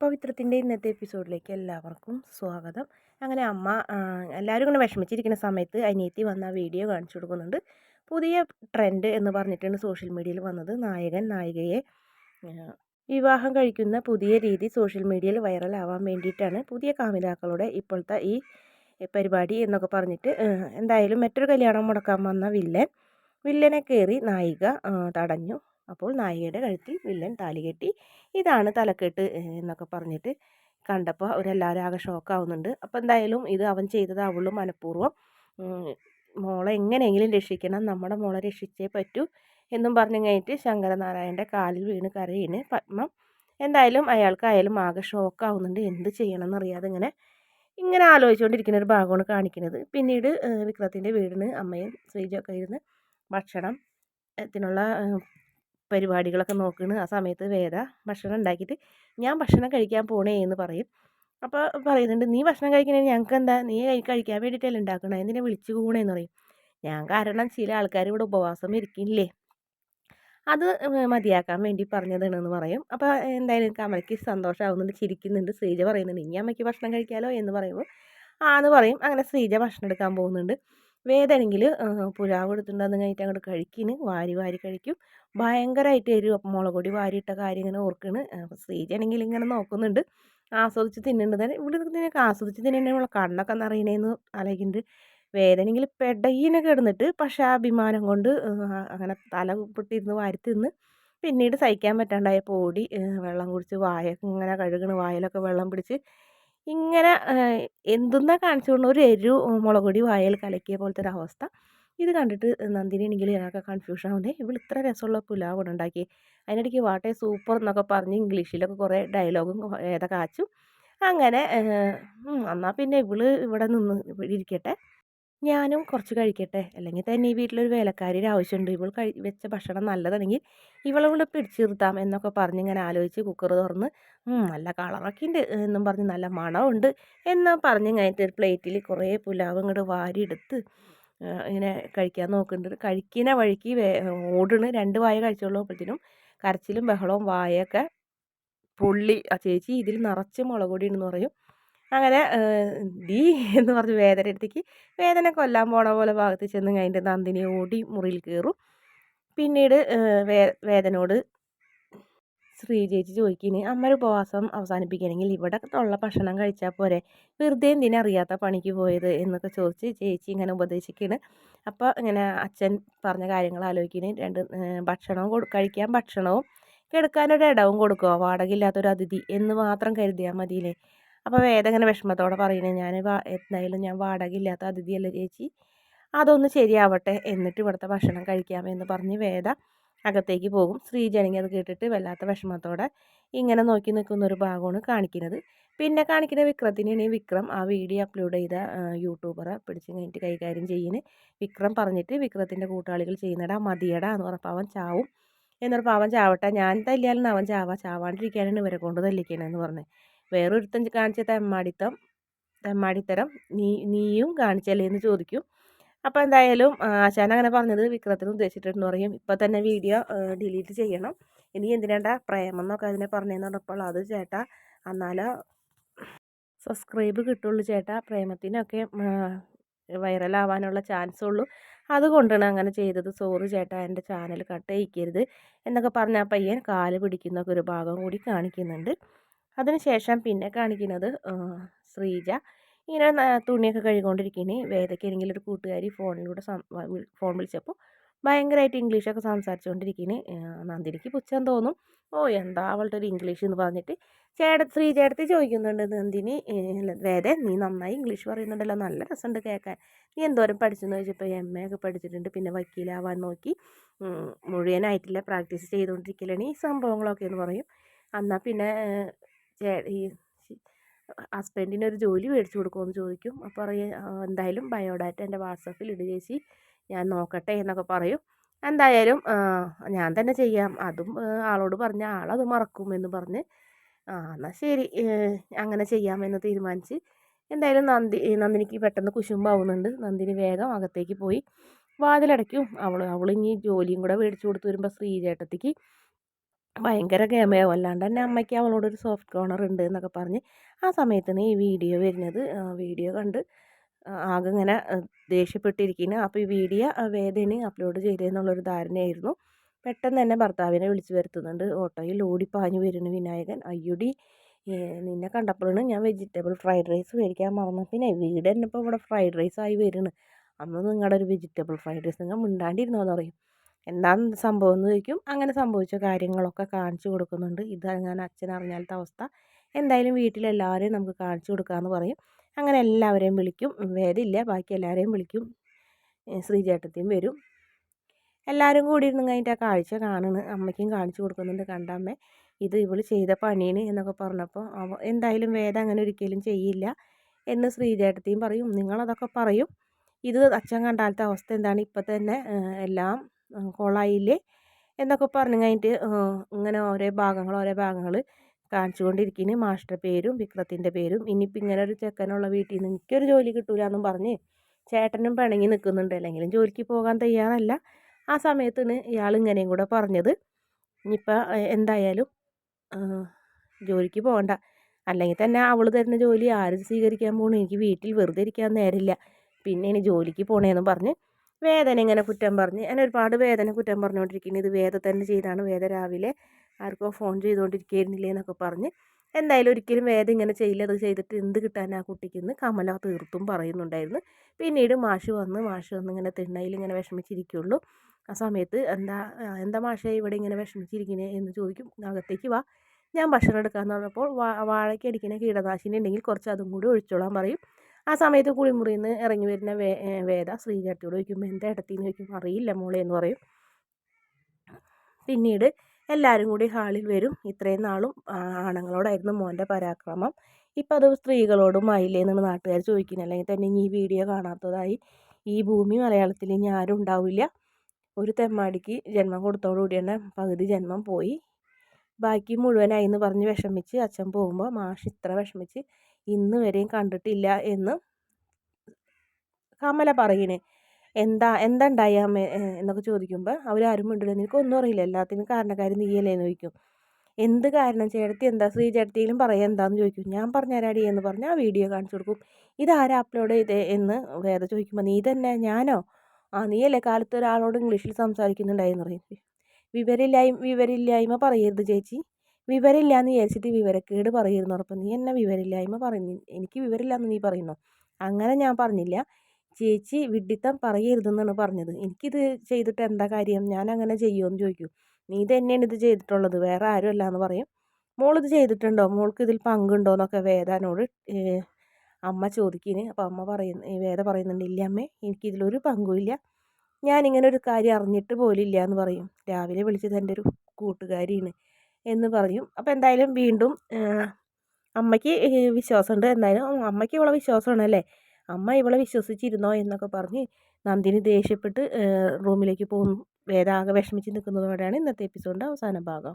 പവിത്രത്തിന്റെ ഇന്നത്തെ എപ്പിസോഡിലേക്ക് എല്ലാവർക്കും സ്വാഗതം. അങ്ങനെ അമ്മ എല്ലാവരും കൂടെ വിഷമിച്ചിരിക്കുന്ന സമയത്ത് അനിയത്തി വന്ന വീഡിയോ കാണിച്ചു കൊടുക്കുന്നുണ്ട്. പുതിയ ട്രെൻഡ് എന്ന് പറഞ്ഞിട്ടാണ് സോഷ്യൽ മീഡിയയിൽ വന്നത്. നായകൻ നായികയെ വിവാഹം കഴിക്കുന്ന പുതിയ രീതി സോഷ്യൽ മീഡിയയിൽ വൈറലാവാൻ വേണ്ടിയിട്ടാണ് പുതിയ കാമിതാക്കളുടെ ഇപ്പോഴത്തെ ഈ പരിപാടി എന്നൊക്കെ പറഞ്ഞിട്ട് എന്തായാലും മറ്റൊരു കല്യാണം മുടക്കാൻ വന്ന വില്ലൻ. വില്ലനെ കയറി നായിക തടഞ്ഞു. അപ്പോൾ നായികയുടെ കഴുത്തിൽ വില്ലൻ താലി കെട്ടി ഇതാണ് തലക്കെട്ട് എന്നൊക്കെ പറഞ്ഞിട്ട് കണ്ടപ്പോൾ അവരെല്ലാവരും ആകെ ഷോക്കാവുന്നുണ്ട്. അപ്പോൾ എന്തായാലും ഇത് അവൻ ചെയ്തതാവുള്ളൂ മനഃപൂർവം. മോളെ എങ്ങനെയെങ്കിലും രക്ഷിക്കണം നമ്മുടെ മോളെ രക്ഷിച്ചേ പറ്റൂ എന്നും പറഞ്ഞു കഴിഞ്ഞിട്ട് ശങ്കരനാരായണന്റെ കാലിൽ വീണ് കരയിന് പത്മം എന്തായാലും അയാൾക്കായാലും ആകെ ഷോക്കാവുന്നുണ്ട്. എന്ത് ചെയ്യണം എന്നറിയാതെ ഇങ്ങനെ ഇങ്ങനെ ആലോചിച്ചുകൊണ്ടിരിക്കുന്ന ഒരു ഭാഗമാണ് കാണിക്കുന്നത്. പിന്നീട് വിക്രത്തിന്റെ വീടിന് അമ്മയും ശ്രീജൊക്കെ ഇരുന്ന് ഭക്ഷണം ത്തിനുള്ള പരിപാടികളൊക്കെ നോക്കണ്. ആ സമയത്ത് വേദ ഭക്ഷണം ഉണ്ടാക്കിയിട്ട് ഞാൻ ഭക്ഷണം കഴിക്കാൻ പോണേ എന്ന് പറയും. അപ്പോൾ പറയുന്നുണ്ട് നീ ഭക്ഷണം കഴിക്കണേ ഞങ്ങൾക്ക് എന്താ നീ കഴിക്കാൻ വേണ്ടിയിട്ടല്ലേ ഉണ്ടാക്കണേ? എന്തിനെ വിളിച്ചു കൂണേന്ന് പറയും. ഞാൻ കാരണം ചില ആൾക്കാർ ഇവിടെ ഉപവാസം ഇരിക്കില്ലേ? അത് മതിയാക്കാൻ വേണ്ടി പറഞ്ഞതാണെന്ന് പറയും. അപ്പോൾ എന്തായാലും കമലയ്ക്ക് സന്തോഷമാവുന്നുണ്ട് ചിരിക്കുന്നുണ്ട്. ശ്രീജ പറയുന്നുണ്ട് ഇനി അമ്മയ്ക്ക് ഭക്ഷണം കഴിക്കാലോ? എന്ന് പറയുമ്പോൾ ആ എന്ന് പറയും. അങ്ങനെ ശ്രീജ ഭക്ഷണം എടുക്കാൻ പോകുന്നുണ്ട്. വേദനെങ്കിൽ പുലാവ് എടുത്തിട്ടുണ്ടെന്ന് കഴിഞ്ഞിട്ട് അങ്ങോട്ട് കഴിക്കിന്. വാരി വാരി കഴിക്കും. ഭയങ്കരമായിട്ട് എരിവ്. മുളക് പൊടി വാരിയിട്ട കാര്യം ഇങ്ങനെ ഓർക്കണ്. ശ്രീജാണെങ്കിൽ ഇങ്ങനെ നോക്കുന്നുണ്ട്. ആസ്വദിച്ച് തിന്നുന്നുണ്ട് തന്നെ ഇവിടെ നിന്നൊക്കെ ആസ്വദിച്ച് തിന്നണ കണ്ണൊക്കെ നിറയണേന്ന് ആലോചിക്കുന്നുണ്ട് വേദനെങ്കിൽ പെടയിനെ കിടന്നിട്ട് പക്ഷേ ആ അഭിമാനം കൊണ്ട് അങ്ങനെ തല പൊട്ടിയിരുന്ന് വാരി തിന്ന്. പിന്നീട് സഹിക്കാൻ പറ്റാണ്ടായ പോടി വെള്ളം കുടിച്ച് വായ ഇങ്ങനെ കഴുകണ്. വായിലൊക്കെ വെള്ളം പിടിച്ച് ഇങ്ങനെ എന്തെന്നാ കാണിച്ചുകൊണ്ട് ഒരു എരു മുളക് പൊടി വായൽ കലക്കിയ പോലത്തെ ഒരു അവസ്ഥ. ഇത് കണ്ടിട്ട് നന്ദിനി ആണെങ്കിൽ ഞങ്ങൾക്ക് കൺഫ്യൂഷൻ ആവുന്നേ. ഇവൾ ഇത്ര രസമുള്ള പുലാവ് ഉണ്ടാക്കി അതിനിടയ്ക്ക് വാട്ടെ സൂപ്പർ എന്നൊക്കെ പറഞ്ഞ് ഇംഗ്ലീഷിലൊക്കെ കുറേ ഡയലോഗും ഏതൊക്കെ കാച്ചു. അങ്ങനെ എന്നാൽ പിന്നെ ഇവൾ ഇവിടെ നിന്ന് ഇരിക്കട്ടെ. ഞാനും കുറച്ച് കഴിക്കട്ടെ. അല്ലെങ്കിൽ തന്നെ ഈ വീട്ടിലൊരു വേലക്കാരിയുടെ ആവശ്യമുണ്ട്. ഇവൾ കഴി വെച്ച ഭക്ഷണം നല്ലതാണെങ്കിൽ ഇവളെ പിടിച്ചു നിർത്താം എന്നൊക്കെ പറഞ്ഞ് ഇങ്ങനെ ആലോചിച്ച് കുക്കർ തുറന്ന് നല്ല കളറൊക്കെ ഉണ്ട് എന്നും പറഞ്ഞ് നല്ല മണമുണ്ട് എന്ന് പറഞ്ഞ് കഴിഞ്ഞിട്ട് ഒരു പ്ലേറ്റിൽ കുറേ പുലാവ് ഇങ്ങോട്ട് വാരിയെടുത്ത് ഇങ്ങനെ കഴിക്കാൻ നോക്കുന്നുണ്ട്. കഴിക്കുന്ന വഴിക്ക് വേ ഓടണ്. രണ്ട് വായ കഴിച്ചോളൂ അപ്പോഴത്തേനും കരച്ചിലും ബഹളവും വായൊക്കെ പുള്ളി ആ ചേച്ചി ഇതിൽ നിറച്ച് മുളക് പൊടി ഉണ്ടെന്ന് പറയും. അങ്ങനെ ഡീ എന്ന് പറഞ്ഞ് വേദന എടുത്തേക്ക്. വേദന കൊല്ലാൻ പോണ പോലെ ഭാഗത്ത് ചെന്ന് കഴിഞ്ഞിട്ട് നന്ദിനി ഓടി മുറിയിൽ കയറും. പിന്നീട് വേ വേദനോട് ശ്രീ ചേച്ചി ചോദിക്കിന് അമ്മയുടെ ഉപവാസം അവസാനിപ്പിക്കണമെങ്കിൽ ഇവിടെ ഉള്ള ഭക്ഷണം കഴിച്ചാൽ പോരെ? വെറുതെ എന്തിനാ അറിയാത്ത പണിക്ക് പോയത്? എന്നൊക്കെ ചോദിച്ച് ചേച്ചി ഇങ്ങനെ ഉപദേശിക്കുന്നു അപ്പോൾ ഇങ്ങനെ അച്ഛൻ പറഞ്ഞ കാര്യങ്ങൾ ആലോചിക്കുന്നു രണ്ട് ഭക്ഷണവും കൊടു കഴിക്കാൻ ഭക്ഷണവും കിടക്കാനൊരു ഇടവും കൊടുക്കുക. വാടകയില്ലാത്തൊരു അതിഥി എന്ന് മാത്രം കരുതിയാൽ മതിയില്ലേ? അപ്പോൾ വേദ ഇങ്ങനെ വിഷമത്തോടെ പറയുന്നത് ഞാൻ എന്തായാലും ഞാൻ വാടക ഇല്ലാത്ത അതിഥിയല്ലേ ചേച്ചി. അതൊന്ന് ശരിയാവട്ടെ. എന്നിട്ട് ഇവിടുത്തെ ഭക്ഷണം കഴിക്കാമെന്ന് പറഞ്ഞ് വേദ അകത്തേക്ക് പോകും. ശ്രീജാണെങ്കിൽ അത് കേട്ടിട്ട് വല്ലാത്ത വിഷമത്തോടെ ഇങ്ങനെ നോക്കി നിൽക്കുന്ന ഒരു ഭാഗമാണ് കാണിക്കുന്നത്. പിന്നെ കാണിക്കുന്ന വിക്രത്തിനാണ് വിക്രം ആ വീഡിയോ അപ്ലോഡ് ചെയ്ത യൂട്യൂബറെ പിടിച്ച് കഴിഞ്ഞിട്ട് കൈകാര്യം ചെയ്യുന്നത് വിക്രം പറഞ്ഞിട്ട് വിക്രത്തിന്റെ കൂട്ടാളികൾ ചെയ്യുന്നടാ മതിയടാ എന്ന് പറഞ്ഞപ്പോൾ അവൻ ചാവും. എന്നൊരു അവൻ ചാവട്ടെ. ഞാൻ തല്ലിയാലും അവൻ ചാവാ. ചാവാണ്ടിരിക്കാനാണ് ഇവരെ കൊണ്ട് തല്ലിക്കണമെന്ന് പറഞ്ഞത് വേറൊരുത്തൻ കാണിച്ച തെമ്മാടിത്തം തെമ്മാടിത്തരം നീ നീയും കാണിച്ചല്ലേ എന്ന് ചോദിക്കും. അപ്പോൾ എന്തായാലും ആശാൻ അങ്ങനെ പറഞ്ഞത് വിക്രത്തിന് ഉദ്ദേശിച്ചിട്ടുണ്ടെന്ന് പറയും. ഇപ്പോൾ തന്നെ വീഡിയോ ഡിലീറ്റ് ചെയ്യണം. ഇനി എന്തിനാണ്ട പ്രേമം എന്നൊക്കെ അതിനെ പറഞ്ഞതെന്ന് പറഞ്ഞപ്പോൾ അത് ചേട്ടാ എന്നാലോ സബ്സ്ക്രൈബ് കിട്ടുള്ളൂ ചേട്ടാ. പ്രേമത്തിനൊക്കെ വൈറലാവാനുള്ള ചാൻസ് ഉള്ളൂ. അതുകൊണ്ടാണ് അങ്ങനെ ചെയ്തത്. സോറി ചേട്ടാ എന്റെ ചാനൽ കട്ട് ചെയ്യിക്കരുത് എന്നൊക്കെ പറഞ്ഞ പയ്യൻ കാൽ പിടിക്കുന്നൊക്കെ ഒരു ഭാഗം കൂടി കാണിക്കുന്നുണ്ട്. അതിനുശേഷം പിന്നെ കാണിക്കുന്നത് ശ്രീജ. ഇങ്ങനെ തുണിയൊക്കെ കഴുകിക്കൊണ്ടിരിക്കണേ വേദയ്ക്ക് ഏതെങ്കിലും ഒരു കൂട്ടുകാരി ഫോണിലൂടെ ഫോൺ വിളിച്ചപ്പോൾ ഭയങ്കരമായിട്ട് ഇംഗ്ലീഷൊക്കെ സംസാരിച്ചുകൊണ്ടിരിക്കുന്നു നന്ദിനിക്ക് പുച്ഛം തോന്നും. ഓ എന്താ അവളുടെ ഒരു ഇംഗ്ലീഷ് എന്ന് പറഞ്ഞിട്ട്? ചേട ശ്രീ ചേട്ടത്തി ചോദിക്കുന്നുണ്ട് നന്ദിനി വേദ നീ നന്നായി ഇംഗ്ലീഷ് പറയുന്നുണ്ടല്ലോ. നല്ല രസമുണ്ട് കേൾക്കാൻ. നീ എന്തോരം പഠിച്ചെന്ന് ചോദിച്ചപ്പോൾ എം എ ഒക്കെ പഠിച്ചിട്ടുണ്ട്. പിന്നെ വക്കീലാവാൻ നോക്കി. മുഴുവനായിട്ടില്ല പ്രാക്ടീസ് ചെയ്തുകൊണ്ടിരിക്കലാണ് ഈ സംഭവങ്ങളൊക്കെ എന്ന് പറയും. എന്നാൽ പിന്നെ ഈ ഹസ്ബൻഡിന് ഒരു ജോലി മേടിച്ചു കൊടുക്കുമോ ചോദിക്കും. അപ്പോൾ പറയും എന്തായാലും ബയോഡാറ്റ എന്റെ വാട്സപ്പിൽ ഇട് ചേച്ചി. ഞാൻ നോക്കട്ടെ എന്നൊക്കെ പറയും. എന്തായാലും ഞാൻ തന്നെ ചെയ്യാം. അതും ആളോട് പറഞ്ഞ ആളത് മറക്കും എന്ന് പറഞ്ഞ്. ആ എന്നാൽ ശരി. അങ്ങനെ ചെയ്യാമെന്ന് തീരുമാനിച്ച്. എന്തായാലും നന്ദി നന്ദിനിക്ക് പെട്ടെന്ന് കുശുമ്പാവുന്നുണ്ട്. നന്ദിനി വേഗം അകത്തേക്ക് പോയി. വാതിലടയ്ക്കും. അവൾ അവൾ ഇനി ജോലിയും കൂടെ മേടിച്ചു കൊടുത്ത് വരുമ്പോൾ ശ്രീചേട്ടത്തിക്ക് ഭയങ്കര ഗമയാവും അല്ലാണ്ട് തന്നെ അമ്മയ്ക്ക് അവളോടൊരു സോഫ്റ്റ് കോർണർ ഉണ്ട് എന്നൊക്കെ പറഞ്ഞ് ആ സമയത്താണ് ഈ വീഡിയോ വരുന്നത് വീഡിയോ കണ്ട് ആകെ ഇങ്ങനെ ദേഷ്യപ്പെട്ടിരിക്കുന്നു അപ്പോൾ ഈ വീഡിയോ വേദന അപ്ലോഡ് ചെയ്തതെന്നുള്ളൊരു ധാരണയായിരുന്നു. പെട്ടെന്ന് തന്നെ ഭർത്താവിനെ വിളിച്ചു വരുത്തുന്നുണ്ട്. ഓട്ടോയിൽ ഓടിപ്പാഞ്ഞു വരുന്നു വിനായകൻ. അയ്യുടി നിന്നെ കണ്ടപ്പോഴാണ് ഞാൻ വെജിറ്റബിൾ ഫ്രൈഡ് റൈസ് മേടിക്കാൻ മറന്നു. പിന്നെ വീട് തന്നെ ഇപ്പോൾ ഇവിടെ ഫ്രൈഡ് റൈസ് ആയി വരുന്നു അന്ന് നിങ്ങളുടെ ഒരു വെജിറ്റബിൾ ഫ്രൈഡ് റൈസ് നിങ്ങൾ മിണ്ടാണ്ടിരുന്നോന്ന് പറയും എന്താണ് സംഭവം എന്ന് ചോദിക്കും. അങ്ങനെ സംഭവിച്ച കാര്യങ്ങളൊക്കെ കാണിച്ചു കൊടുക്കുന്നുണ്ട്. ഇത് ഞാൻ അച്ഛൻ അറിഞ്ഞാലത്തെ അവസ്ഥ. എന്തായാലും വീട്ടിലെല്ലാവരെയും നമുക്ക് കാണിച്ചു കൊടുക്കാമെന്ന് പറയും. അങ്ങനെ എല്ലാവരെയും വിളിക്കും. വേദില്ല. ബാക്കി എല്ലാവരെയും വിളിക്കും. ശ്രീചേട്ടത്തിയും വരും. എല്ലാവരും കൂടി ഇരുന്ന് കഴിഞ്ഞിട്ട് ആ കാഴ്ച കാണുന്നു അമ്മയ്ക്കും കാണിച്ചു കൊടുക്കുന്നുണ്ട്. കണ്ടമ്മ ഇത് ഇവൾ ചെയ്ത പണിയാണ് എന്നൊക്കെ പറഞ്ഞപ്പോൾ അവ എന്തായാലും വേദം അങ്ങനെ ഒരിക്കലും ചെയ്യില്ല എന്ന് ശ്രീചേട്ടത്തിയും പറയും. നിങ്ങളതൊക്കെ പറയും. ഇത് അച്ഛൻ കണ്ടാലത്തെ അവസ്ഥ എന്താണ്? ഇപ്പം തന്നെ എല്ലാം കൊളായില്ലേ എന്നൊക്കെ പറഞ്ഞു കഴിഞ്ഞിട്ട് ഇങ്ങനെ ഓരോ ഭാഗങ്ങൾ ഓരോ ഭാഗങ്ങൾ കാണിച്ചു കൊണ്ടിരിക്കുന്നു മാസ്റ്റർ പേരും വിക്രത്തിന്റെ പേരും. ഇനിയിപ്പോൾ ഇങ്ങനെ ഒരു ചെക്കനുള്ള വീട്ടിൽ നിന്ന് എനിക്കൊരു ജോലി കിട്ടൂല എന്നും പറഞ്ഞ് ചേട്ടനും പിണങ്ങി നിൽക്കുന്നുണ്ട്. അല്ലെങ്കിലും ജോലിക്ക് പോകാൻ തയ്യാറല്ല. ആ സമയത്തിന് ഇയാൾ ഇങ്ങനെയും കൂടെ പറഞ്ഞത്. ഇനിയിപ്പോൾ എന്തായാലും ജോലിക്ക് പോകണ്ട. അല്ലെങ്കിൽ തന്നെ അവൾ തരുന്ന ജോലി ആരും സ്വീകരിക്കാൻ പോകണം എനിക്ക് വീട്ടിൽ വെറുതെ ഇരിക്കാൻ നേരില്ല പിന്നെ ഇനി ജോലിക്ക് പോകണേന്ന് പറഞ്ഞ് വേദന ഇങ്ങനെ കുറ്റം പറഞ്ഞ്. എന്നെ ഒരുപാട് വേദന കുറ്റം പറഞ്ഞുകൊണ്ടിരിക്കുന്നു ഇത് വേദ തന്നെ ചെയ്താണ്. വേദ രാവിലെ ആർക്കോ ഫോൺ ചെയ്തുകൊണ്ടിരിക്കുന്നില്ലേ എന്നൊക്കെ പറഞ്ഞ്. എന്തായാലും ഒരിക്കലും വേദ ഇങ്ങനെ ചെയ്യില്ല. അത് ചെയ്തിട്ട് എന്ത് കിട്ടാൻ ആ കുട്ടിക്ക് കമല തീർത്തും പറയുന്നുണ്ടായിരുന്നു. പിന്നീട് മാഷ് വന്ന് മാഷ് വന്ന് ഇങ്ങനെ തിണ്ണയിൽ ഇങ്ങനെ വിഷമിച്ചിരിക്കുള്ളൂ. ആ സമയത്ത് എന്താ എന്താ മാഷേ ഇവിടെ ഇങ്ങനെ വിഷമിച്ചിരിക്കുന്നത് എന്ന് ചോദിക്കും. അകത്തേക്ക് വാ. ഞാൻ ഭക്ഷണം എടുക്കാമെന്ന് പറഞ്ഞപ്പോൾ വാ വാഴയ്ക്ക് അടിക്കുന്ന കീടനാശിനി ഉണ്ടെങ്കിൽ കുറച്ച് അതും കൂടി ഒഴിച്ചോളാൻ പറയും. ആ സമയത്ത് കുളിമുറിയിൽ നിന്ന് ഇറങ്ങി വരുന്ന വേ വേദ ശ്രീചാട്ടിയോട് ചോദിക്കുമ്പോൾ എന്താ ഇടത്തിന്ന്? ചോദിക്കുമ്പോൾ അറിയില്ല മോളെ എന്ന് പറയും. പിന്നീട് എല്ലാവരും കൂടി ഹാളിൽ വരും. ഇത്രയും നാളും ആണുങ്ങളോടായിരുന്നു മോന്റെ പരാക്രമം. ഇപ്പം അത് സ്ത്രീകളോടും ആയില്ലേ എന്നാണ് നാട്ടുകാർ ചോദിക്കുന്നത്. അല്ലെങ്കിൽ തന്നെ ഈ വീഡിയോ കാണാത്തതായി ഈ ഭൂമി മലയാളത്തിൽ ഇനി ആരും ഉണ്ടാവില്ല. ഒരു തെമ്മാടിക്ക് ജന്മം കൊടുത്തോടുകൂടി തന്നെ പകുതി ജന്മം പോയി. ബാക്കി മുഴുവനായി എന്ന് പറഞ്ഞ് വിഷമിച്ച് അച്ഛൻ പോകുമ്പോൾ മാഷ് ഇത്ര വിഷമിച്ച് ഇന്ന് വരെയും കണ്ടിട്ടില്ല എന്ന് കമല പറയണേ എന്താ എന്താ ഉണ്ടായി അമ്മ എന്നൊക്കെ ചോദിക്കുമ്പോൾ അവരാരും മിണ്ടില്ല നിനക്കൊന്നും അറിയില്ല. എല്ലാത്തിനും കാരണക്കാരി നീയല്ലേ? എന്ന് ചോദിക്കും. എന്ത് കാരണം? ചേട്ടത്തി എന്താ? ശ്രീ ചേട്ടത്തിയിലും പറയാം എന്താണെന്ന് ചോദിക്കും. ഞാൻ പറഞ്ഞുതരാടി എന്ന് പറഞ്ഞ് ആ വീഡിയോ കാണിച്ചു കൊടുക്കും. ഇതാരാ അപ്ലോഡ് ചെയ്തേ? എന്ന് വേറെ ചോദിക്കുമ്പോൾ നീ തന്നെ? ഞാനോ? ആ നീയല്ലേ? കാലത്ത് ഒരാളോട് ഇംഗ്ലീഷിൽ സംസാരിക്കുന്നുണ്ടായെന്ന് പറയും. വിവരമില്ലായ്മ വിവരമില്ലായ്മ പറയരുത് ചേച്ചി. വിവരമില്ലാന്ന് വിചാരിച്ചിട്ട് വിവരക്കേട് പറയുന്നു ഉറപ്പം നീ എന്നെ വിവരമില്ലായ്മ പറഞ്ഞു എനിക്ക് വിവരമില്ലാന്ന് നീ പറയുന്നു? അങ്ങനെ ഞാൻ പറഞ്ഞില്ല. ചേച്ചി വിഡ്ഢിത്തം പറയരുതെന്നാണ് പറഞ്ഞത്. എനിക്കിത് ചെയ്തിട്ട് എന്താ കാര്യം? ഞാൻ അങ്ങനെ ചെയ്യുമെന്ന് ചോദിക്കും. നീ തന്നെയാണ് ഇത് ചെയ്തിട്ടുള്ളത്. വേറെ ആരും അല്ല എന്ന് പറയും. മോളിത് ചെയ്തിട്ടുണ്ടോ? മോൾക്ക് ഇതിൽ പങ്കുണ്ടോ എന്നൊക്കെ വേദനോട് അമ്മ ചോദിക്കുന്നു അപ്പോൾ അമ്മ പറയുന്ന വേദ പറയുന്നുണ്ട് ഇല്ല അമ്മേ എനിക്കിതിലൊരു പങ്കുമില്ല ഞാനിങ്ങനെ ഒരു കാര്യം അറിഞ്ഞിട്ട് പോലില്ല എന്ന് പറയും. രാവിലെ വിളിച്ചത് എന്റെ ഒരു കൂട്ടുകാരിയാണ്. എന്ന് പറയും. അപ്പോൾ എന്തായാലും വീണ്ടും അമ്മയ്ക്ക് വിശ്വാസമുണ്ട്. എന്തായാലും അമ്മയ്ക്ക് ഇവളെ വിശ്വാസമാണല്ലേ അമ്മ ഇവളെ വിശ്വസിച്ചിരുന്നോ എന്നൊക്കെ പറഞ്ഞ് നന്ദിനി ദേഷ്യപ്പെട്ട് റൂമിലേക്ക് പോകുന്നു. വേദ ആകെ വിഷമിച്ച് നിൽക്കുന്നതോടെയാണ് ഇന്നത്തെ എപ്പിസോഡിന്റെ അവസാന ഭാഗം.